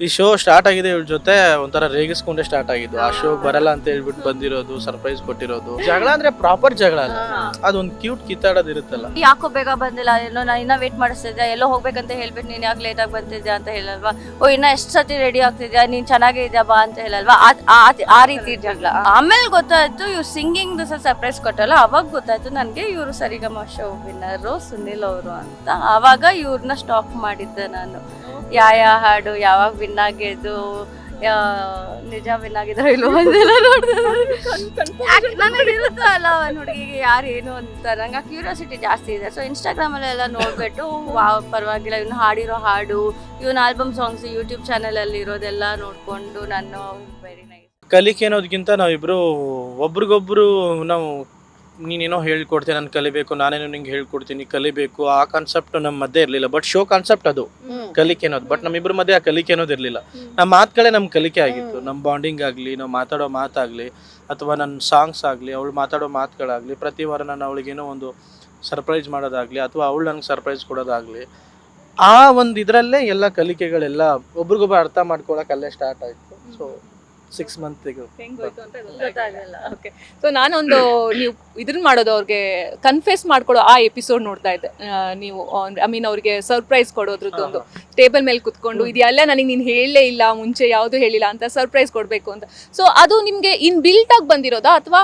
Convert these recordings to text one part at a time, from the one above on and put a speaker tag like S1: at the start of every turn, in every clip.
S1: ಈ show start ಆಗಿದೆ ಇವ್ರ ಜೊತೆ ಒಂಥರ ರೇಗಿಸ್ಕೊಂಡೆ ಸ್ಟಾರ್ಟ್ ಆಗಿದ್ದು. ಆ ಶೋ ಬರಲ್ಲ ಅಂತ ಹೇಳ್ಬಿಟ್ಟು ಬಂದಿರೋದು ಸರ್ಪ್ರೈಸ್ ಕೊಟ್ಟಿರೋದು. ಜಗಳ ಅಂದ್ರೆ ಪ್ರಾಪರ್ ಜಗಳ ಅಲ್ಲ. ಅದೊಂದು ಕ್ಯೂಟ್ ಕಿತ್ತಾಡೋದು ಇರುತ್ತಲ್ಲ.
S2: ಯಾಕೋ ಬೇಗ ಬಂದಿಲ್ಲ ಏನೋ ನಾನು ಇನ್ನ ವೇಟ್ ಮಾಡಿಸ್ತಿದ್ದೆ ಎಲ್ಲೋ ಹೋಗ್ಬೇಕಂತ ಹೇಳ್ಬಿಟ್ಟು ನೀನ್ ಯಾಕೆ ಲೇಟ್ ಆಗಿ ಬಂದಿದ್ಯಾ ಅಂತ ಹೇಳಲ್ವಾ? ಓ ಇನ್ನ ಎಷ್ಟು ಸತಿ ರೆಡಿ ಆಗ್ತಿದ್ಯಾ ನೀನ್ ಚೆನ್ನಾಗೇ ಇದ್ಯಾ ಬಾ ಅಂತ ಹೇಳಲ್ವಾ? ಆ- ರೀತಿ ಜಗಳ. ಆಮೇಲೆ ಗೊತ್ತಾಯ್ತು ಇವ್ರು ಸಿಂಗಿಂಗ್ ದಿವಸ ಸರ್ಪ್ರೈಸ್ ಕೊಟ್ಟಲ್ಲ. ಅವಾಗ ಗೊತ್ತಾಯ್ತು ನನಗೆ ಇವರು ಸರಿಗಮ ಶೋ ವಿನ್ನರು ಸುನಿಲ್ ಅವರು ಅಂತ. ಅವಾಗ ಇವ್ರನ್ನ ಸ್ಟಾಕ್ ಮಾಡಿದ್ದೆ ನಾನು. ಯಾವ ಯಾವ ಹಾಡು, ಯಾವಾಗ ವಿನ್ ಆಗಿದ್ದು ನಿಜ ವಿನ್ ಆಗಿದ್ರು ಇಲ್ವೋ ಅದೆಲ್ಲ ಹುಡುಗಿಗೆ ಯಾರು ಏನು ಅಂತ. ನಂಗೆ ಕ್ಯೂರಿಯಾಸಿಟಿ ಜಾಸ್ತಿ ಇದೆ. ಸೊ ಇನ್ಸ್ಟಾಗ್ರಾಮಲ್ಲೆಲ್ಲ ನೋಡ್ಬಿಟ್ಟು, ವಾವ್, ಪರವಾಗಿಲ್ಲ, ಇವ್ನು ಹಾಡಿರೋ ಹಾಡು, ಇವನ್ ಆಲ್ಬಮ್ ಸಾಂಗ್ಸ್ ಯೂಟ್ಯೂಬ್ ಚಾನಲಲ್ಲಿ ಇರೋದೆಲ್ಲ ನೋಡ್ಕೊಂಡು, ನಾನು ವೆರಿ ನೈಸ್
S1: ಕಲಿಕೆ ಅನ್ನೋದಕ್ಕಿಂತ ನಾವಿಬ್ರು ಒಬ್ರಿಗೊಬ್ರು ನಾವು ನೀನೇನೋ ಹೇಳ್ಕೊಡ್ತೀನಿ ನಾನು ಕಲಿಬೇಕು ನಾನೇನೋ ನಿಂಗೆ ಹೇಳ್ಕೊಡ್ತೀನಿ ಕಲಿಬೇಕು ಆ ಕಾನ್ಸೆಪ್ಟ್ ನಮ್ಮ ಮಧ್ಯೆ ಇರಲಿಲ್ಲ. ಬಟ್ ಶೋ ಕಾನ್ಸೆಪ್ಟ್ ಅದು. ಕಲಿಕೆ ಅನ್ನೋದು. ಬಟ್ ನಮ್ಮಿಬ್ರ ಮಧ್ಯೆ ಆ ಕಲಿಕೆ ಅನ್ನೋದು ಇರಲಿಲ್ಲ. ನಮ್ಮ ಮಾತುಗಳೇ ನಮ್ಮ ಕಲಿಕೆ ಆಗಿತ್ತು. ನಮ್ಮ ಬಾಂಡಿಂಗ್ ಆಗಲಿ ನಾವು ಮಾತಾಡೋ ಮಾತಾಗಲಿ ಅಥವಾ ನನ್ನ ಸಾಂಗ್ಸ್ ಆಗಲಿ ಅವಳು ಮಾತಾಡೋ ಮಾತುಗಳಾಗಲಿ ಪ್ರತಿ ವಾರ ನಾನು ಅವಳಿಗೇನೋ ಒಂದು ಸರ್ಪ್ರೈಸ್ ಮಾಡೋದಾಗಲಿ ಅಥವಾ ಅವಳು ನನಗೆ ಸರ್ಪ್ರೈಸ್ ಕೊಡೋದಾಗಲಿ ಆ ಒಂದು ಇದರಲ್ಲೇ ಎಲ್ಲ ಕಲಿಕೆಗಳೆಲ್ಲ ಒಬ್ರಿಗೊಬ್ಬರು ಅರ್ಥ ಮಾಡ್ಕೊಳಕ್ಕೆ ಅಲ್ಲೇ ಸ್ಟಾರ್ಟ್ ಆಯಿತು. ಸೊ ಸಿಕ್ಸ್ ಮಂತಿಗೆ
S3: ಹೆಂಗೋಯ್ತು ಅಂತ
S2: ಗೊತ್ತಾಗಲ್ಲ
S3: ಓಕೆ ಸೊ ನಾನೊಂದು ನೀವು ಇದನ್ನ ಮಾಡೋದು ಅವ್ರಿಗೆ ಕನ್ಫೆಸ್ ಮಾಡ್ಕೊಳ್ಳೋ ಆ ಎಪಿಸೋಡ್ ನೋಡ್ತಾ ಇದ್ದೆ. ನೀವು ಐ ಮೀನ್ ಅವ್ರಿಗೆ ಸರ್ಪ್ರೈಸ್ ಕೊಡೋದ್ರದ್ದೊಂದು. ಟೇಬಲ್ ಮೇಲೆ ಕುತ್ಕೊಂಡು ಇದೆಲ್ಲ ನನಗೆ ನೀನು ಹೇಳಲೇ ಇಲ್ಲ ಮುಂಚೆ ಯಾವುದು ಹೇಳಿಲ್ಲ ಅಂತ ಸರ್ಪ್ರೈಸ್ ಕೊಡಬೇಕು ಅಂತ. ಸೊ ಅದು ನಿಮಗೆ ಇನ್ ಬಿಲ್ಟ್ ಆಗಿ ಬಂದಿರೋದಾ? ಅಥವಾ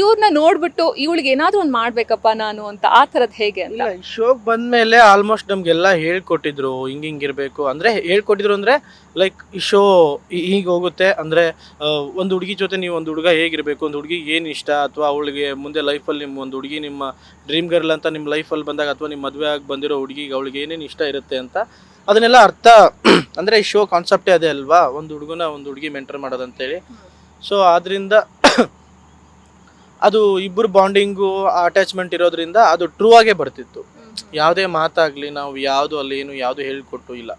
S3: ಇವ್ರನ್ನ ನೋಡ್ಬಿಟ್ಟು ಇವಳಿಗೆ ಏನಾದರೂ ಒಂದು ಮಾಡಬೇಕಪ್ಪ ನಾನು ಅಂತ ಆ ಥರದ್ದು ಹೇಗೆ ಅಂತ?
S1: ಇಲ್ಲ ಬಂದಮೇಲೆ ಶೋಗ್ ಬಂದ್ಮೇಲೆ ಆಲ್ಮೋಸ್ಟ್ ನಮಗೆಲ್ಲ ಹೇಳ್ಕೊಟ್ಟಿದ್ರು ಹಿಂಗೆ ಹಿಂಗಿರಬೇಕು ಅಂದರೆ ಅಂದ್ರೆ ಹೇಳ್ಕೊಟ್ಟಿದ್ರು ಅಂದರೆ ಲೈಕ್ ಈ ಶೋ ಹೀಗೆ ಹೋಗುತ್ತೆ. ಅಂದರೆ ಒಂದು ಹುಡುಗಿ ಜೊತೆ ನೀವು ಒಂದು ಹುಡುಗ ಹೇಗಿರಬೇಕು ಒಂದು ಹುಡುಗಿ ಏನು ಇಷ್ಟ? ಅಥವಾ ಅವಳಿಗೆ ಮುಂದೆ ಲೈಫಲ್ಲಿ ನಿಮ್ಮ ಒಂದು ಹುಡುಗಿ ನಿಮ್ಮ ಡ್ರೀಮ್ ಗರ್ಲ್ ಅಂತ ನಿಮ್ಮ ಲೈಫಲ್ಲಿ ಬಂದಾಗ ಅಥವಾ ನಿಮ್ಮ ಮದುವೆ ಆಗಿ ಬಂದಿರೋ ಹುಡುಗಿಗೆ ಅವಳಿಗೆ ಏನೇನು ಇಷ್ಟ ಇರುತ್ತೆ ಅಂತ ಅದನ್ನೆಲ್ಲ ಅರ್ಥ ಅಂದ್ರೆ ಈ ಶೋ ಕಾನ್ಸೆಪ್ಟೇ ಅದೇ ಅಲ್ವಾ? ಒಂದು ಹುಡುಗನ ಒಂದು ಹುಡುಗಿ ಮೆಂಟರ್ ಮಾಡೋದಂತೇಳಿ ಸೊ ಆದ್ರಿಂದ ಅದು ಇಬ್ಬರು ಬಾಂಡಿಂಗು ಅಟ್ಯಾಚ್ಮೆಂಟ್ ಇರೋದ್ರಿಂದ ಅದು ಟ್ರೂ ಆಗೇ ಬರ್ತಿತ್ತು. ಯಾವುದೇ ಮಾತಾಗಲಿ ನಾವು ಯಾವುದು ಅಲ್ಲಿ ಏನು ಯಾವುದು ಹೇಳಿಕೊಟ್ಟು ಇಲ್ಲ.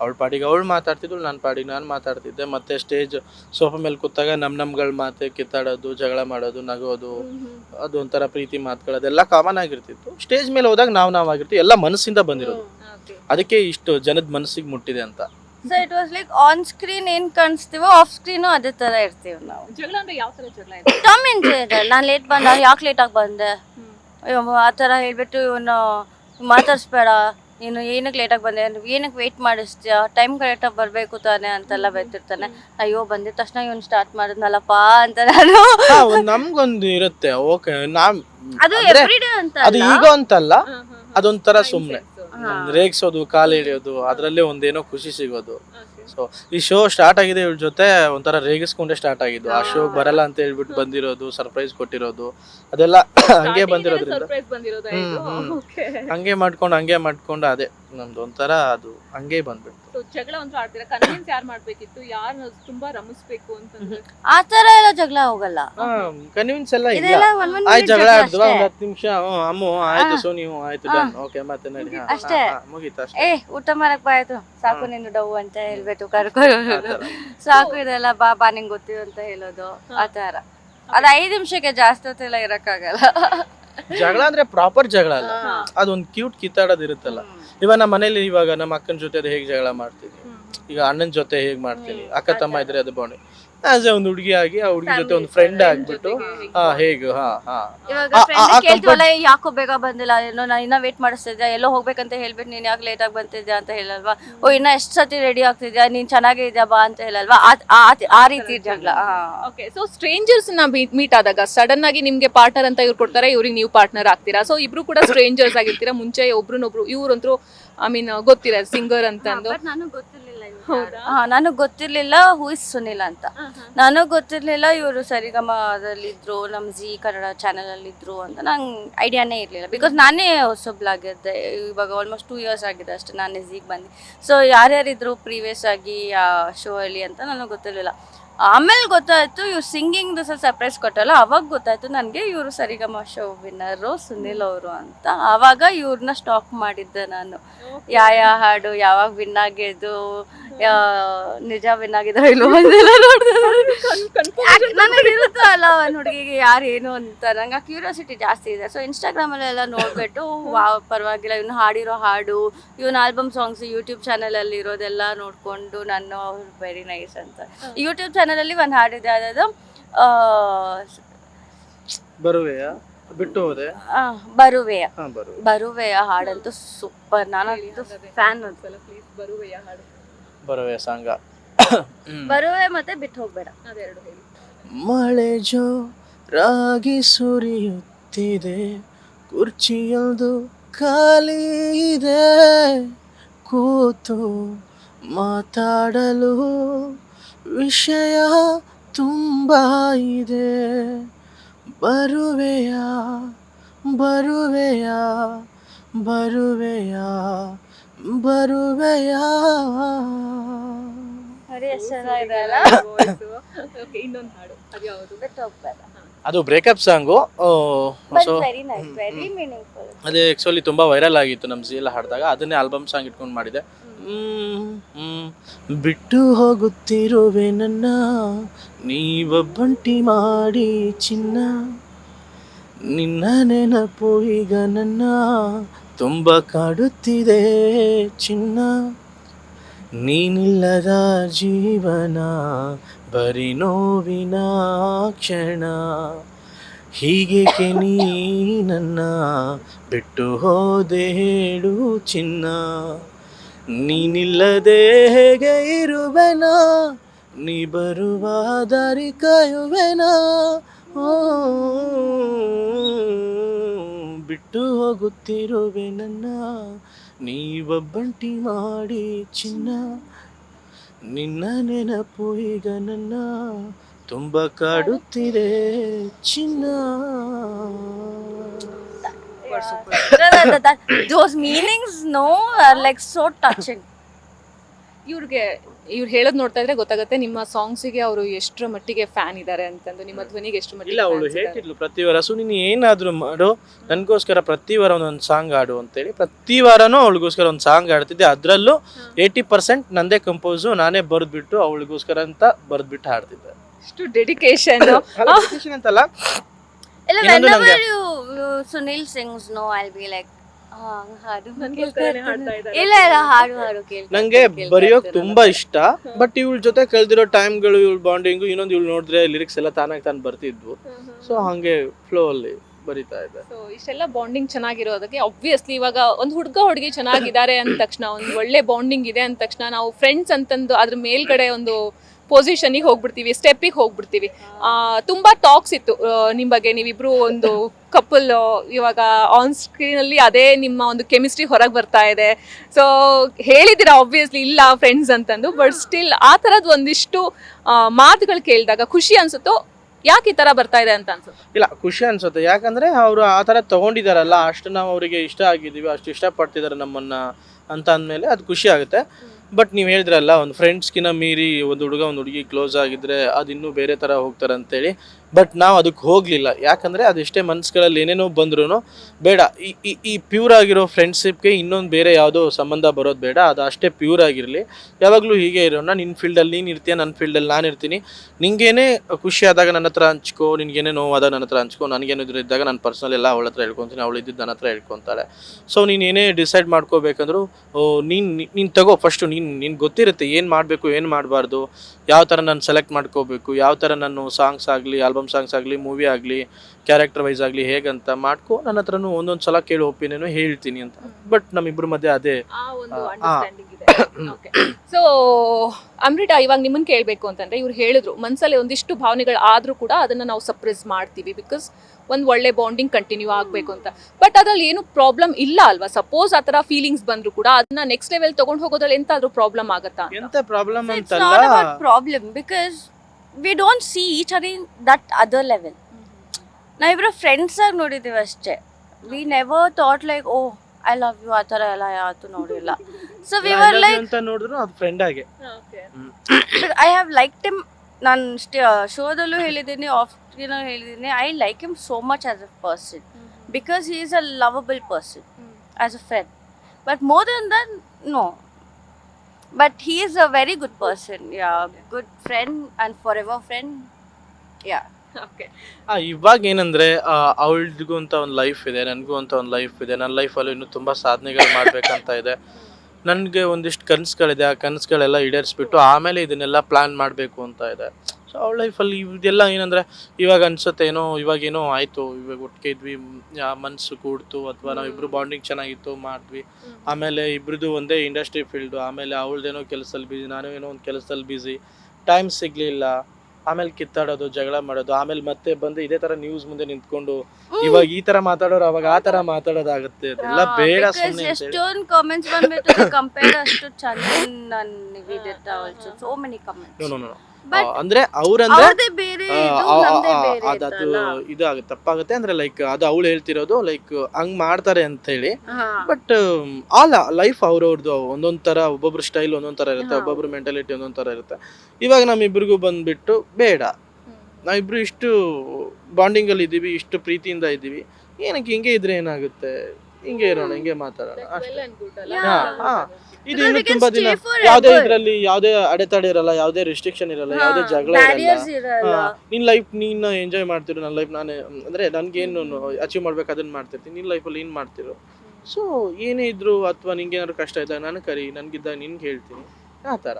S1: ಅವಳ ಪಾಡಿಗೆ ಅವಳು ಮಾತಾಡ್ತಿದ್ಳು ನನ್ನ ಪಾಡಿಗೆ ನಾನು ಮಾತಾಡ್ತಿದ್ದೆ. ಮತ್ತೆ ಸ್ಟೇಜ್ ಸೋಫಾ ಮೇಲೆ ಕೂತಾಗ ನಮ್ಮ ನಮ್ಗಳ ಮಾತೆ ಕಿತ್ತಾಡೋದು ಜಗಳ ಮಾಡೋದು ನಗೋದು ಅದು ಒಂಥರ ಪ್ರೀತಿ ಮಾತುಗಳು ಅದೆಲ್ಲ ಕಾಮನ್ ಆಗಿರ್ತಿತ್ತು. ಸ್ಟೇಜ್ ಮೇಲೆ ಹೋದಾಗ ನಾವು ನಾವು ಆಗಿರ್ತೀವಿ ಎಲ್ಲ ಮನಸ್ಸಿಂದ ಬಂದಿರೋದು. ಅದಕ್ಕೆ ಇಷ್ಟು ಜನದ ಮನಸ್ಸಿಗೆ ಮುಟ್ಟಿದೆ ಅಂತ.
S2: So it was like on screen ಏನ್ ಕಾಣಿಸ್ತೀವೋ ಆಫ್ ಸ್ಕ್ರೀನು ಅದೇ ತರ ಇರ್ತೀವಿ ನಾವು.
S3: ಜಗಳ ಅಂದ್ರೆ ಯಾವ ತರ ಜಗಳ ಇದೆ?
S2: ಟಮ್ ನಾನು ಲೇಟ್ ಬಂದ ಯಾಕೆ ಲೇಟಾಗಿ ಬಂದೆ? ಅಯ್ಯೋ ಆ ಥರ ಹೇಳ್ಬಿಟ್ಟು ಇವನು ಮಾತಾಡ್ಸ್ಬೇಡ. ನೀನು ಏನಕ್ಕೆ ಲೇಟಾಗಿ ಬಂದೆ? ಏನಕ್ಕೆ ವೆಯ್ಟ್ ಮಾಡಿಸ್ತೀಯ? ಟೈಮ್ ಕರೆಕ್ಟಾಗಿ ಬರಬೇಕು ತಾನೆ ಅಂತೆಲ್ಲ ಬೈತಿರ್ತಾನೆ ಅಯ್ಯೋ ಬಂದಿದ ತಕ್ಷಣ ಇವನು ಸ್ಟಾರ್ಟ್ ಮಾಡಿದ್ನಲ್ಲಪ್ಪ ಅಂತ ನಾನು.
S1: ನಮ್ಗೊಂದು ಇರುತ್ತೆ. ಓಕೆ ನಾ
S2: ಅದು ಅಂತ
S1: ಅದು. ಈಗ ಅಂತಲ್ಲ. ಅದೊಂಥರ ಸುಮ್ಮನೆ ರೇಗಿಸೋದು ಕಾಲು ಹಿಡಿಯೋದು ಅದರಲ್ಲೇ ಒಂದೇನೋ ಖುಷಿ ಸಿಗೋದು. ಸೊ ಈ ಶೋ ಸ್ಟಾರ್ಟ್ ಆಗಿದೆ ಇವ್ರ ಜೊತೆ ಒಂಥರ ರೇಗಿಸ್ಕೊಂಡೆ ಸ್ಟಾರ್ಟ್ ಆಗಿದ್ದು. ಆ ಶೋ ಬರಲ್ಲ ಅಂತ ಹೇಳ್ಬಿಟ್ಟು ಬಂದಿರೋದು ಸರ್ಪ್ರೈಸ್ ಕೊಟ್ಟಿರೋದು. ಅದೆಲ್ಲ ಹಂಗೆ ಬಂದಿರೋದ್ರಿಂದ.
S3: ಸರ್ಪ್ರೈಸ್ ಬಂದಿರೋದಾ
S1: ಹ್ಮ್, ಹ್ಮ್.
S3: ಓಕೆ
S1: ಹಂಗೆ ಮಾಡ್ಕೊಂಡು ಹಂಗೆ ಮಾಡ್ಕೊಂಡು ಅದೇ. ನಮ್ದು ಒಂಥರ ಅದು ಹಂಗೆ
S3: ಬಂದ್ಬಿಡ್ತು. ಜಗಳ ಒಂದು ಆಡ್ತೀರಾ? ಕನ್ವಿನ್ಸ್ ಯಾರು ಮಾಡ್ಬೇಕಿತ್ತು? ಯಾರು ತುಂಬಾ ರಮಿಸ್ಬೇಕು ಅಂತಂದ್ರೆ?
S2: ಆ ತರ ಎಲ್ಲ ಜಗಳ ಹೋಗಲ್ಲ.
S1: ಕನ್ವಿನ್ಸ್ ಎಲ್ಲ ಇಲ್ಲ.
S2: ಇದೆಲ್ಲ ಒಂದ್ ಒಂದ್
S1: ಆಯ್ತು
S2: minute
S1: ಜಗಳ
S2: ಜಗಳ
S1: ಆಡಿದ್ವಾ?
S2: ಅಷ್ಟೇ.
S1: ಹತ್ತು ನಿಮಿಷ. ಅಮ್ಮ ಆಯ್ತು
S2: ಹಾ.
S1: ಸೋನಿ ಹ್ಞೂ ಆಯ್ತು
S2: ಹಾ.
S1: ಡನ್ ಓಕೆ ಮತ್ತೆ ನಡಿ. ಹಾ,
S2: ಅಷ್ಟೇ.
S1: ಹಾ, ಮುಗೀತು ಅಷ್ಟೇ
S2: ಏ ಊಟ ಮಾಡಕ್ ಬಾಯ್ತು ಸಾಕು
S1: ಹಾ.
S2: ನೀನು ಡವ್ ಅಂತ ಹೇಳ್ಬೇಕು ಕರ್ಕೊಂಡು ಸಾಕು ಇದೆಲ್ಲ ಬಾ ಬಾ ನಿಂಗೆ ಗೊತ್ತಿದೆ ಅಂತ ಹೇಳೋದು. ಆ ತರ ಅದು ಐದು ನಿಮಿಷಕ್ಕೆ ಜಾಸ್ತಿ ಹೊತ್ತೆಲ್ಲ ಇರಕ್ಕಾಗಲ್ಲ.
S1: ಜಗಳ ಅಂದ್ರೆ ಪ್ರಾಪರ್ ಜಗಳ ಅಲ್ಲ. ಅದೊಂದ್ ಕ್ಯೂಟ್ ಕಿತ್ತಾಡೋದು ಇರುತ್ತಲ್ಲ. ಇವಾಗ ನಮ್ಮ ಮನೇಲಿ ಇವಾಗ ನಮ್ಮ ಅಕ್ಕನ ಜೊತೆ ಅದು ಹೇಗೆ ಜಗಳ ಮಾಡ್ತೀನಿ ಈಗ ಅಣ್ಣನ ಜೊತೆ ಹೇಗೆ ಮಾಡ್ತೀನಿ ಅಕ್ಕ ತಮ್ಮ ಇದ್ರೆ ಅದು ಬಾಂಡಿ ಆಸ್ ಎ ಒಂದು ಹುಡುಗಿ ಆಗಿ ಆ ಹುಡುಗಿ ಜೊತೆ ಒಂದು ಫ್ರೆಂಡ್ ಆಗ್ಬಿಟ್ಟು. ಹಾ ಹೇಗೆ ಹಾ ಹಾ.
S2: ಇವಾಗ
S1: ಆ-
S2: ಫ್ರೆಂಡ್
S1: ಆ
S2: ಕೇಳ್ತೀವಲ್ಲ "ಏ, ಯಾಕೋ ಬೇಗ ಬಂದಿಲ್ಲ ಏನೋ ನಾನು ಇನ್ನ ವೇಟ್ ಮಾಡಿಸ್ತಿದ್ದೆ ಎಲ್ಲೋ ಹೋಗ್ಬೇಕಂತ ಹೇಳ್ಬಿಟ್ಟು ನೀನ್ ಯಾಕೆ ಲೇಟ್ ಆಗಿ ಬಂತಿದ್ಯಾ ಅಂತ ಹೇಳಲ್ವಾ? ಓ ಇನ್ನ ಎಷ್ಟು ಸತಿ ರೆಡಿ ಆಗ್ತಿದ್ಯಾ ನೀನ್ ಚೆನ್ನಾಗೇ ಇದ್ಯಾ ಬಾ ಅಂತ ಹೇಳಲ್ವಾ? ಆ- ಆ- ಆ ರೀತಿ ಜಗಳ ಆ.
S3: ಓಕೆ ಸೊ ಸ್ಟ್ರೇಂಜರ್ಸ್ನ ಮೀಟ್ ಆದಾಗ ಸಡನ್ ಆಗಿ ನಿಮ್ಗೆ ಪಾರ್ಟ್ನರ್ ಅಂತ ಇವ್ರು ಕೊಡ್ತಾರೆ ಇವ್ರಿಗೆ ನೀವು ಪಾರ್ಟ್ನರ್ ಆಗ್ತೀರಾ? ಸೊ ಇಬ್ರು ಕೂಡ ಸ್ಟ್ರೇಂಜರ್ಸ್ ಆಗಿರ್ತೀರಾ ಮುಂಚೆ ಒಬ್ರು ಇವ್ರಂತ್ರು ಐ ಮೀನ್ ಗೊತ್ತಿರ ಸಿಂಗರ್ ಅಂತಂದು.
S2: ನನಗ್
S3: ಹೌದಾ?
S2: ಯಾರು. ಹಾ ನನಗ್ ಗೊತ್ತಿರ್ಲಿಲ್ಲ ಹೂ ಇಸ್ ಸುನಿಲ್ ಅಂತ. ನಾನು ಗೊತ್ತಿರ್ಲಿಲ್ಲ ಇವರು ಸರಿಗಮದಲ್ಲಿದ್ರು ನಮ್ಮ ಜಿ ಕನ್ನಡ ಚಾನೆಲ್ ಅಲ್ಲಿ ಇದ್ರು ಅಂತ. ನಂಗೆ ಐಡಿಯಾನೇ ಇರಲಿಲ್ಲ. ಬಿಕಾಸ್ ನಾನೇ ಹೊಸಬ್ಲಾಗಿದ್ದೆ ಇವಾಗ ಆಲ್ಮೋಸ್ಟ್ ಟೂ ಇಯರ್ಸ್ ಆಗಿದೆ ಅಷ್ಟೇ ನಾನೇ ಝೀಗ್ ಬಂದು. ಸೊ ಯಾರ್ಯಾರಿದ್ರು ಪ್ರೀವಿಯಸ್ ಆಗಿ ಆ ಶೋ ಅಲ್ಲಿ ಅಂತ ನನಗೆ ಗೊತ್ತಿರಲಿಲ್ಲ. ಆಮೇಲೆ ಗೊತ್ತಾಯ್ತು ಇವ್ರು ಸಿಂಗಿಂಗ್ ಸರ್ಪ್ರೈಸ್ ಕೊಟ್ಟಲ್ಲ ಅವಾಗ ಗೊತ್ತಾಯ್ತು ನನಗೆ ಇವರು ಸರಿಗಮ ಶೋ ವಿನ್ನರು ಸುನಿಲ್ ಅವರು ಅಂತ. ಆವಾಗ ಇವ್ರನ್ನ ಸ್ಟಾಕ್ ಮಾಡಿದ್ದೆ ನಾನು. ಯಾವ ಯಾವ ಹಾಡು ಯಾವಾಗ ವಿನ್ ಆಗಿದ್ದು ನಿಜ ವಿನ್ ಆಗಿದಾರೆ ಇಲ್ವೋ ಇರುತ್ತೆ ಅಲ್ಲ ಒಂದು ಹುಡುಗಿಗೆ ಯಾರು ಏನು ಅಂತ. ನಂಗೆ ಆ ಕ್ಯೂರಿಯಾಸಿಟಿ ಜಾಸ್ತಿ ಇದೆ. ಸೊ ಇನ್ಸ್ಟಾಗ್ರಾಮಲ್ಲೆಲ್ಲ ನೋಡ್ಬಿಟ್ಟು ವಾವ್ ಪರವಾಗಿಲ್ಲ ಇವ್ನು ಹಾಡಿರೋ ಹಾಡು ಇವನ್ ಆಲ್ಬಮ್ ಸಾಂಗ್ಸ್ ಯೂಟ್ಯೂಬ್ ಚಾನಲಲ್ಲಿ ಇರೋದೆಲ್ಲ ನೋಡ್ಕೊಂಡು ನಾನು ವೆರಿ ನೈಸ್ ಅಂತ. ಯೂಟ್ಯೂಬ್ ಚಾನಲಲ್ಲಿ ಒಂದು ಹಾಡಿದೆ ಅದು
S1: ಬರುವೆಯ? ಬಿಟ್ಟು ಹೋದೆ.
S2: ಆ, ಬರುವೆಯ. ಬರುವೆಯ ಹಾಡಂತೂ ಸೂಪರ್. ನಾನು ಫ್ಯಾನ್ ಅಂತ
S3: ಪ್ಲೀಸ್ ಬರುವೆಯ ಹಾಡು.
S1: ಬರುವೆ ಸಾಂಗ.
S2: ಬರುವೆ ಮತ್ತೆ ಬಿಟ್ಟು ಹೋಗ್ಬೇಡ.
S3: ಅದೆರಡು ಹೇಳಿ.
S1: ಮಳೆ ಜೋ ರಾಗಿ ಸುರಿಯುತ್ತಿದೆ ಕುರ್ಚಿಯೊಂದು ಖಾಲಿ ಇದೆ ಕೂತು ಮಾತಾಡಲು ವಿಷಯ ತುಂಬ ಇದೆ. ಬರುವೆಯ ಬರುವೆಯ ಬರುವೆಯ ಬರುವೆಯ?
S3: ಇನ್ನೊಂದು ಹಾಡು. ಅದ್ಯಾವುದು
S1: ಅದು breakup song so
S2: very nice very meaningful
S1: ಅದೇ ಆ್ಯಕ್ಚುಲಿ ತುಂಬ ವೈರಲ್ ಆಗಿತ್ತು ನಮ್ಮ ಎಲ್ಲ ಹಾಡಿದಾಗ. ಅದನ್ನೇ ಆಲ್ಬಮ್ ಸಾಂಗ್ ಇಟ್ಕೊಂಡು ಮಾಡಿದೆ. ಹ್ಮ್, ಹ್ಮ್. ಬಿಟ್ಟು ಹೋಗುತ್ತಿರುವೆ ನನ್ನ. ನೀವೊಬ್ಬಂಟಿ ಮಾಡಿ ಚಿನ್ನ. ನಿನ್ನ ನೆನಪು ಈಗ ನನ್ನ. ತುಂಬ ಕಾಡುತ್ತಿದೆ ಚಿನ್ನ. ನೀನಿಲ್ಲದ ಜೀವನ ಬರಿ ನೋವಿನ ಕ್ಷಣ. ಹೀಗೇಕೆ ನೀ ನನ್ನ ಬಿಟ್ಟು ಹೋದೆ ಹೇಳು ಚಿನ್ನ? ನೀನಿಲ್ಲದೆ ಹೇಗೆ ಇರುವೆನ? ನೀ ಬರುವ ದಾರಿ ಕಾಯುವೆನಾ ಓ, ಬಿಟ್ಟು ಹೋಗುತ್ತಿರುವೆ ನನ್ನ. ನೀವೊಬ್ಬಂಟಿ ಮಾಡಿ ಚಿನ್ನ. ನಿನ್ನ ನೆನಪು ಈಗ ನನ್ನ. ತುಂಬ ಕಾಡುತ್ತಿದೆ ಚಿನ್ನ.
S2: Those meanings no like so touching
S3: ಇವ್ರಿಗೆ ಇವ್ರು ಹೇಳೋದ್ ನೋಡ್ತಾ ಇದ್ರೆ ಗೊತ್ತಾಗುತ್ತೆ ನಿಮ್ಮ ಸಾಂಗ್ಸಿಗೆ ಅವರು ಎಷ್ಟರ ಮಟ್ಟಿಗೆ ಫ್ಯಾನ್ ಇದ್ದಾರೆ ಅಂತಂದು ನಿಮ್ಮ ಧ್ವನಿಗೆ ಎಷ್ಟು ಮಟ್ಟಿಗೆ
S1: ಇಲ್ಲ ಅವಳು
S3: ಇದ್ದಾರೆ.
S1: ಹೇಳ್ತಿದ್ಲು ಪ್ರತಿ ವಾರ. ಸೊ ನೀನು ಏನಾದರೂ ಮಾಡು ನನಗೋಸ್ಕರ ಪ್ರತಿ ವಾರ ಒಂದೊಂದು ಸಾಂಗ್ ಆಡು ಅಂತೇಳಿ ಪ್ರತಿ ವಾರನೂ ಅವಳಿಗೋಸ್ಕರ ಒಂದು ಸಾಂಗ್ ಆಡ್ತಿದ್ದೆ ಅದರಲ್ಲೂ ಏಯ್ಟಿ ಪರ್ಸೆಂಟ್ ನಂದೇ ಕಂಪೋಸು ನಾನೇ ಬರೆದ್ಬಿಟ್ಟು ಅವಳಿಗೋಸ್ಕರ ಅಂತ ಬರೆದ್ಬಿಟ್ಟು ಹಾಡ್ತಿದ್ದೆ.
S3: ಇಷ್ಟು ಡೆಡಿಕೇಶನ್
S1: ಅಂತಲ್ಲ?
S2: Sunil sings no I'll be like ಹಾಡು. ಇಲ್ಲ ಇಲ್ಲ ಹಾಡು ಹಾಡು ಕೇಳ್ತಾ
S1: ನಂಗೆ ಬರೆಯೋಕ್ ತುಂಬಾ ಇಷ್ಟ ಬಟ್ ಇವಳ ಜೊತೆ ಕಳೆದಿರೋ ಟೈಮ್ಗಳು ಇವಳ ಬಾಂಡಿಂಗು ಇನ್ನೊಂದು ಇವಳು ನೋಡಿದ್ರೆ ಲಿರಿಕ್ಸ್ ಎಲ್ಲ ತಾನಾಗಿ ತಾನು ಬರ್ತಿದ್ವು. ಸೊ ಹಂಗೆ ಫ್ಲೋ ಅಲ್ಲಿ ಬರಿತಾ ಇದ್ದೆ.
S3: ಸೊ ಇಷ್ಟೆಲ್ಲ ಬಾಂಡಿಂಗ್ ಚೆನ್ನಾಗಿರೋದಕ್ಕೆ ಆಬ್ವಿಯಸ್ಲಿ ಇವಾಗ ಒಂದು ಹುಡುಗ ಹುಡುಗಿ ಚೆನ್ನಾಗಿದ್ದಾರೆ ಅಂದ ತಕ್ಷಣ ಒಂದು ಒಳ್ಳೆ ಬಾಂಡಿಂಗ್ ಇದೆ ಅಂದ ತಕ್ಷಣ ನಾವು ಫ್ರೆಂಡ್ಸ್ ಅಂತಂದು ಅದ್ರ ಮೇಲ್ಗಡೆ ಒಂದು ಪೊಸಿಷನಿಗೆ ಹೋಗ್ಬಿಡ್ತೀವಿ ಸ್ಟೆಪ್ಪಿಗೆ ಹೋಗ್ಬಿಡ್ತೀವಿ. ಆ, ತುಂಬಾ ಟಾಕ್ಸ್ ಇತ್ತು ಆ, ನಿಮ್ ಬಗ್ಗೆ. ನೀವಿಬ್ರು ಒಂದು ಕಪಲ್ ಇವಾಗ ಆನ್ ಸ್ಕ್ರೀನ್ ಅಲ್ಲಿ ಅದೇ ನಿಮ್ಮ ಒಂದು ಕೆಮಿಸ್ಟ್ರಿ ಹೊರಗೆ ಬರ್ತಾ ಇದೆ. ಸೊ ಹೇಳಿದಿರ ಆಬ್ವಿಯಸ್ಲಿ ಇಲ್ಲ ಫ್ರೆಂಡ್ಸ್ ಅಂತಂದು ಬಟ್ ಸ್ಟಿಲ್ ಆ ಥರದ್ದು ಒಂದಿಷ್ಟು ಮಾತುಗಳು ಕೇಳಿದಾಗ ಖುಷಿ ಅನ್ಸುತ್ತೋ ಯಾಕೆ ಈ ತರ ಬರ್ತಾ ಇದೆ ಅಂತ ಅನ್ಸುತ್ತೆ?
S1: ಇಲ್ಲ ಖುಷಿ ಅನ್ಸುತ್ತೆ. ಯಾಕಂದ್ರೆ ಅವರು ಆ ಥರ ತಗೊಂಡಿದಾರಲ್ಲ ಅಷ್ಟು ನಾವು ಅವರಿಗೆ ಇಷ್ಟ ಆಗಿದ್ದೀವಿ ಅಷ್ಟು ಇಷ್ಟಪಡ್ತಿದ್ದಾರೆ ನಮ್ಮನ್ನ ಅಂತ ಅಂದಮೇಲೆ ಅದು ಖುಷಿ ಆಗುತ್ತೆ. ಬಟ್ ನೀವು ಹೇಳಿದ್ರಲ್ಲ ಒಂದು ಫ್ರೆಂಡ್ಸ್ಗಿನ ಮೀರಿ ಒಂದು ಹುಡುಗ ಒಂದು ಹುಡುಗಿ ಕ್ಲೋಸ್ ಆಗಿದ್ರೆ ಅದು ಇನ್ನೂ ಬೇರೆ ಥರ ಹೋಗ್ತಾರೆ ಅಂತೇಳಿ ಬಟ್ ನಾವು ಅದಕ್ಕೆ ಹೋಗಲಿಲ್ಲ. ಯಾಕಂದರೆ ಅದೆಷ್ಟೇ ಮನಸ್ಸುಗಳಲ್ಲಿ ಏನೇನೋ ಬಂದ್ರೂ ಬೇಡ. ಈ ಈ ಈ ಪ್ಯೂರ್ ಆಗಿರೋ ಫ್ರೆಂಡ್ಶಿಪ್ಗೆ ಇನ್ನೊಂದು ಬೇರೆ ಯಾವುದೋ ಸಂಬಂಧ ಬರೋದು ಬೇಡ. ಅದು ಅಷ್ಟೇ ಪ್ಯೂರ್ ಆಗಿರಲಿ. ಯಾವಾಗಲೂ ಹೀಗೆ ಇರೋಣ ನಿನ್ನ ಫೀಲ್ಡಲ್ಲಿ ನೀನು ಇರ್ತೀಯ ನನ್ನ ಫೀಲ್ಡಲ್ಲಿ ನಾನು ಇರ್ತೀನಿ. ನಿಂಗೇನೇ ಖುಷಿ ಆದಾಗ ನನ್ನ ಹತ್ರ ಹಂಚ್ಕೋ, ನಿನಗೇನೇ ನೋವಾದಾಗ ನನ್ನ ಹತ್ರ ಹಂಚ್ಕೋ ನನಗೇನಿದ್ರು ಇದ್ದಾಗ ನಾನು ಪರ್ಸನಲ್ ಎಲ್ಲ ಅವಳ ಹತ್ರ ಹೇಳ್ಕೊತೀನಿ, ಅವಳು ಇದ್ದಿದ್ದು ನನ್ನ ಹತ್ರ ಹೇಳ್ಕೊತಾಳೆ. ಸೊ ನೀನು ಏನೇ ಡಿಸೈಡ್ ಮಾಡ್ಕೋಬೇಕಂದ್ರೂ ನೀನು ನೀನು ತಗೋ ಫಸ್ಟು ನೀನು ನಿನ್ಗೆ ಗೊತ್ತಿರುತ್ತೆ ಏನು ಮಾಡಬೇಕು, ಏನು ಮಾಡಬಾರ್ದು, ಯಾವ ಥರ ನಾನು ಸೆಲೆಕ್ಟ್ ಮಾಡ್ಕೋಬೇಕು, ಯಾವ ಥರ ನಾನು ಸಾಂಗ್ಸ್ ಆಗಲಿ ಆಲ್ಬಮ್ ಸಾಂಗ್ಸ್ ಆಗಲಿ ಮೂವಿ ಆಗಲಿ ಕ್ಯಾರೆಕ್ಟರ್ ವೈಸ್ ಆಗಲಿ ಹೇಗಂತ ಮಾಡ್ಕೊ ನನ್ನ ಹತ್ರನೂ ಒಂದೊಂದು ಸಲ ಕೇಳಿ ಒಪ್ಪಿನೇನು ಹೇಳ್ತೀನಿ ಅಂತ. ಬಟ್ ನಮ್ಮಿಬ್ಬರ ಮಧ್ಯೆ ಅದೇ.
S3: ಆ ಒಂದು ಅಂಡರ್ಸ್ಟ್ಯಾಂಡಿಂಗ್ ಇದೆ. ಸೊ ಅಮೃತ ಇವಾಗ ನಿಮ್ಮನ್ನ ಕೇಳಬೇಕು ಅಂತಂದ್ರೆ ಇವ್ರು ಹೇಳಿದ್ರು ಮನಸ್ಸಲ್ಲಿ ಒಂದಿಷ್ಟು ಭಾವನೆಗಳು ಆದ್ರೂ ಕೂಡ ಅದನ್ನ ನಾವು ಸಪ್ರೆಸ್ ಮಾಡ್ತೀವಿ ಬಿಕಾಸ್ ಒಂದು ಒಳ್ಳೆ ಬಾಂಡಿಂಗ್ ಕಂಟಿನ್ಯೂ ಆಗಬೇಕು ಅಂತ. ಬಟ್ ಅದ್ರಲ್ಲಿ ಏನು ಪ್ರಾಬ್ಲಮ್ ಇಲ್ಲ ಅಲ್ವಾ? ಸಪೋಸ್ ಆ ಥರ ಫೀಲಿಂಗ್ಸ್ ಬಂದ್ರು ಕೂಡ ಅದನ್ನ ನೆಕ್ಸ್ಟ್ ಲೆವೆಲ್ ತೊಗೊಂಡು ಹೋಗೋದ್ರಲ್ಲಿ ಎಂತಾದ್ರೂ ಪ್ರಾಬ್ಲಮ್ ಆಗತ್ತಾ?
S1: ಎಂತ ಪ್ರಾಬ್ಲಮ್
S2: ಬಿಕಾಸ್
S1: ಅಂತಲ್ಲ?
S2: Problem about problem don't see each see in that other that other level. ನಾವಿಬ್ರು ಫ್ರೆಂಡ್ಸ್ ಆಗಿ ನೋಡಿದ್ದೀವಿ ಅಷ್ಟೇ. We never thought like oh I love you ಆ ಥರ ಎಲ್ಲ ಯಾವತ್ತು ನೋಡಿಲ್ಲ. ಸೊ ವಿ ವರ್ ಲೈಕ್
S1: ಅಂತ ನೋಡಿದ್ರು ಅದು ಫ್ರೆಂಡ್ ಆಗಿ.
S2: ಐ ಹ್ಯಾವ್ ಲೈಕ್ ಟಿಮ್ ನಾನು ಶೋದಲ್ಲೂ ಹೇಳಿದ್ದೀನಿ ಆಫ್ ಸ್ಕ್ರೀನಲ್ಲೂ ಹೇಳಿದ್ದೀನಿ I like him so much as a person because he is a lovable person as a friend but more then than no But he is a very good person. Yeah, good friend and forever friend. Yeah.
S3: Okay
S1: ಇವಾಗ ಏನಂದ್ರೆ ಅವಳಿಗೂ ಅಂತ ಒಂದು life ಇದೆ ನನಗೂ ಅಂತ ಒಂದು life ಇದೆ ನನ್ನ ಲೈಫಲ್ಲೂ ಇನ್ನೂ ತುಂಬ ಸಾಧನೆಗಳು ಮಾಡ್ಬೇಕಂತ ಇದೆ ನನಗೆ ಒಂದಿಷ್ಟು ಕನಸುಗಳಿದೆ ಆ ಕನಸುಗಳೆಲ್ಲ ಈಡೇರಿಸ್ಬಿಟ್ಟು ಆಮೇಲೆ ಇದನ್ನೆಲ್ಲ ಪ್ಲಾನ್ ಮಾಡಬೇಕು ಅಂತ ಇದೆ ಸೊ ಅವಳ ಲೈಫಲ್ಲಿ ಇದೆಲ್ಲ ಏನಂದ್ರೆ ಇವಾಗ ಅನ್ಸುತ್ತೆ ಏನೋ ಇವಾಗೇನೋ ಆಯಿತು ಇವಾಗ ಒಟ್ಟಿಗೆ ಇದ್ವಿ ಮನಸ್ಸು ಕೂಡ್ತು ಅಥವಾ ನಾವಿಬ್ಬರು ಬಾಂಡಿಂಗ್ ಚೆನ್ನಾಗಿತ್ತು ಮಾಡಿದ್ವಿ. ಆಮೇಲೆ ಇಬ್ರದ್ದು ಒಂದೇ ಇಂಡಸ್ಟ್ರಿ ಫೀಲ್ಡು ಆಮೇಲೆ ಅವಳದೇನೋ ಕೆಲಸದಲ್ಲಿ ಬ್ಯುಸಿ ನಾನು ಏನೋ ಒಂದು ಕೆಲಸದಲ್ಲಿ ಬ್ಯುಸಿ ಟೈಮ್ ಸಿಗಲಿಲ್ಲ. ಆಮೇಲೆ ಕಿತ್ತಾಡೋದು ಜಗಳ ಮಾಡೋದು ಆಮೇಲೆ ಮತ್ತೆ ಬಂದು ಇದೇ ತರ ನ್ಯೂಸ್ ಮುಂದೆ ನಿಂತ್ಕೊಂಡು ಇವಾಗ ಈ ತರ ಮಾತಾಡೋರು ಅವಾಗ ಆ ತರ ಮಾತಾಡೋದಾಗುತ್ತೆ. ಅದೆಲ್ಲ ಬೇಡ ಸುಮ್ಮನೆ
S2: ಎಷ್ಟೊಂದು ಕಾಮೆಂಟ್ಸ್ ಬಂದ್ಬಿಟ್ಟು ಕಂಪೇರ್ ಅಷ್ಟು ಚೆನ್ನಾಗಿ ನನಗೆ ಇದೆ also so many comments But
S1: ಅಂದ್ರೆ ಅವ್ರಂದ್ರೆ ಅದು. ಇದಾಗುತ್ತೆ ತಪ್ಪಾಗುತ್ತೆ ಅಂದ್ರೆ ಲೈಕ್ ಅದು ಅವಳು ಹೇಳ್ತಿರೋದು ಲೈಕ್ ಹಂಗ್ ಮಾಡ್ತಾರೆ ಅಂತ ಹೇಳಿ. ಬಟ್ ಅಲ್ಲ ಲೈಫ್ ಅವ್ರವ್ರದ್ದು ಒಂದೊಂದ್ ತರ ಒಬ್ಬೊಬ್ರು ಸ್ಟೈಲ್ ಒಂದೊಂದ್ ತರ ಇರುತ್ತೆ. ಒಬ್ಬೊಬ್ರು ಮೆಂಟಾಲಿಟಿ ಒಂದೊಂದ್ ತರ ಇರುತ್ತೆ. ಇವಾಗ ನಮ್ಮಿಬ್ರಿಗೂ ಬಂದ್ಬಿಟ್ಟು ಬೇಡ. ನಾವಿಬ್ರು ಇಷ್ಟು ಬಾಂಡಿಂಗ್ ಅಲ್ಲಿ ಇದೀವಿ ಇಷ್ಟು ಪ್ರೀತಿಯಿಂದ ಇದ್ದೀವಿ ಏನಕ್ಕೆ ಹಿಂಗೆ ಇದ್ರೆ ಏನಾಗುತ್ತೆ? ಹಿಂಗೆ ಇರೋಣ ಹಿಂಗೆ ಮಾತಾಡೋಣ ಅಷ್ಟೇ. ಹಾ, ಹಾ. ಇದು ಇನ್ನು ತುಂಬಾ ದಿನ. ಯಾವ್ದೇ ಇದ್ರಲ್ಲಿ ಯಾವ್ದೇ ಅಡೆತಡೆ ಇರಲ್ಲ ಯಾವ್ದೇ ರೆಸ್ಟ್ರಿಕ್ಷನ್ ಇರಲ್ಲ ಯಾವ್ದೇ ಜಗಳ
S2: barriers
S1: ಇರಲ್ಲ.
S2: ಇರಲ್ಲ
S1: ಹಾ, ನಿನ್ ಲೈಫ್ ನೀನ್ ಎಂಜಾಯ್ ಮಾಡ್ತಿರೋ ನನ್ನ ಲೈಫ್ ನಾನೇ ಅಂದ್ರೆ ನನ್ಗೇನು ಅಚೀವ್ ಮಾಡ್ಬೇಕು ಅದನ್ನ ಮಾಡ್ತಿರ್ತೀನಿ ನಿನ್ ಲೈಫಲ್ಲಿ ಏನ್ ಮಾಡ್ತಿರೋ. ಸೊ ಏನೇ ಇದ್ರು ಅಥವಾ ನಿಂಗೆ ಏನಾದ್ರು ಕಷ್ಟ ಇದ್ದಾಗ ನಾನು ಕರಿ ನನ್ಗಿದ್ದಾಗ ನಿನ್ಗೆ ಹೇಳ್ತೀನಿ. ಆ ತರ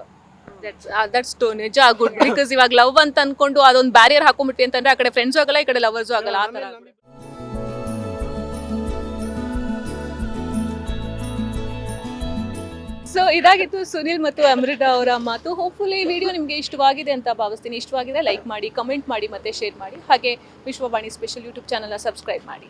S3: ದಟ್ಸ್ ಟು ನಿಜ ಗುಡ್ ಬಿಕಾಸ್ ಇವಾಗ ಲವ್ ಅಂತ ಅನ್ಕೊಂಡು ಅದೊಂದು ಬ್ಯಾರಿಯರ್ ಹಾಕೊಂಡ್ಬಿಟ್ಟಿ ಅಂತಂದ್ರೆ ಆ ಕಡೆ ಫ್ರೆಂಡ್ಸ್ ಆಗಲ್ಲ ಈ ಕಡೆ ಲವರ್ಸ್ ಆಗಲ್ಲ ಆ ತರ ಸೊ ಇದಾಗಿತ್ತು ಸುನಿಲ್ ಮತ್ತು ಅಮೃತ ಅವರ ಮಾತು. ಹೋಪ್ಫುಲಿ ವಿಡಿಯೋ ನಿಮಗೆ ಇಷ್ಟವಾಗಿದೆ ಅಂತ ಭಾವಿಸ್ತೀನಿ. ಇಷ್ಟವಾಗಿದೆ ಲೈಕ್ ಮಾಡಿ ಕಮೆಂಟ್ ಮಾಡಿ ಮತ್ತೆ ಶೇರ್ ಮಾಡಿ. ಹಾಗೆ ವಿಶ್ವವಾಣಿ ಸ್ಪೆಷಲ್ ಯೂಟ್ಯೂಬ್ ಚಾನಲ್ನ ಸಬ್ಸ್ಕ್ರೈಬ್ ಮಾಡಿ.